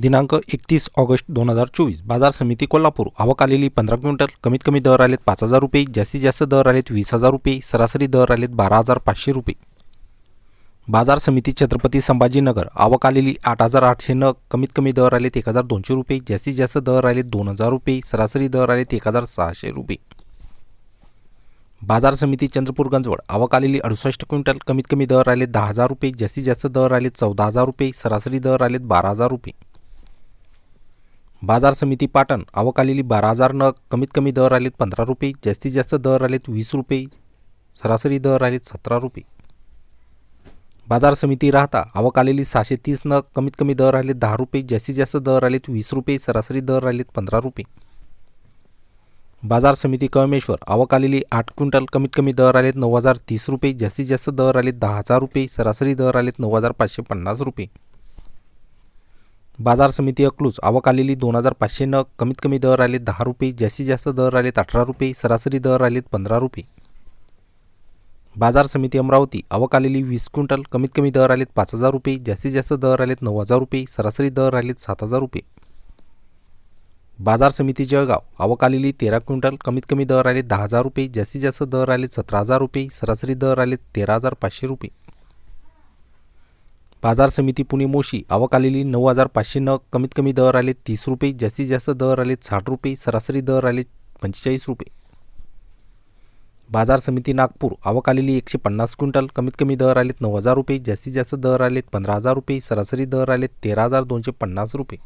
दिनांक एकतीस ऑगस्ट दोन हजार चोवीस. बाजार समिती कोल्हापूर. आवक आलेली पंधरा क्विंटल. कमीत कमी दर आलेत पाच हजार रुपये. जास्तीत जास्त दर आलेत वीस हजार रुपये. सरासरी दर आलेत बारा हजार पाचशे रुपये. बाजार समिती छत्रपती संभाजीनगर. आवक आलेली आठ हजार आठशे नग. कमीत कमी दर आलेत एक हजार दोनशे रुपये. जास्तीत जास्त दर आलेत दोन हजार रुपये. सरासरी दर आलेत एक हजार सहाशे रुपये. बाजार समिती चंद्रपूर गंजवड आवक आलेली अडुसष्ट क्विंटल. कमीत कमी दर आलेत दहा हजार रुपये. जास्तीत जास्त दर आलेत चौदा हजार रुपये. सरासरी दर आलेत बारा हजार रुपये. बाजार समिती पाटण आवक आलेली बारा हजार नग कमीत कमी दर आलेत पंधरा रुपये जास्तीत जास्त दर आलेत वीस रुपये सरासरी दर आलेत सतरा रुपये. बाजार समिती राहता आवक आलेली सहाशे तीस नग कमीत कमी दर आलेत दहा रुपये जास्तीत जास्त दर आलेत वीस रुपये सरासरी दर आलेत पंधरा रुपये. बाजार समिती कळमेश्वर आवक आलेली आठ क्विंटल कमीत कमी दर आलेत नऊ हजार तीस रुपये जास्तीत जास्त दर आलेत दहा हजार रुपये सरासरी दर आलेत नऊ हजार पाचशे पन्नास रुपये. बाजार समिती अकलूज. आवक आलेली दोन हजार पाचशे नग कमीत कमी दर आलेत दहा रुपये जास्तीत जास्त दर आलेत अठरा रुपये सरासरी दर आलेत पंधरा रुपये. बाजार समिती अमरावती आवक आलेली वीस क्विंटल कमीत कमी दर आलेत पाच हजार रुपये जास्तीत जास्त दर आलेत नऊ हजार रुपये सरासरी दर आलेत सात हजार रुपये. बाजार समिती जळगाव आवक आलेली तेरा क्विंटल कमीत कमी दर आलेत दहा हजार रुपये जास्तीत जास्त दर आलेत सतरा हजार रुपये सरासरी दर आलेत तेरा हजार पाचशे रुपये. बाजार समिती पुणे मोशी आवक आलेली नऊ हजार पाचशे नग. कमीत कमी दर आले तीस रुपये जास्तीत जास्त दर आलेत साठ रुपये सरासरी दर आले पंचेचाळीस रुपये. बाजार समिती नागपूर आवक आलेली एकशे पन्नास क्विंटल कमीत कमी दर आलेत नऊ हजार रुपये जास्तीत जास्त दर आलेत पंधरा हजार रुपये सरासरी दर आलेत तेरा हजार दोनशे पन्नास रुपये.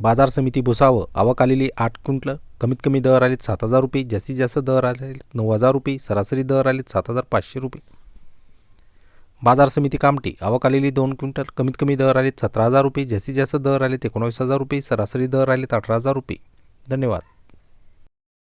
बाजार समिती भुसावळ आवक आलेली आठ क्विंटल कमीत कमी दर आलेत सात हजार रुपये जास्तीत जास्त दर आलेत नऊ हजार रुपये सरासरी दर आलेत सात हजार पाचशे रुपये. बाजार समिती कामटी आवक आलेली दोन क्विंटल. कमीत कमी दर आलेत सतरा हजार रुपये. जास्तीत जास्त दर आलेत एकोणावीस हजार रुपये. सरासरी दर आलेत अठरा हजार रुपये. धन्यवाद.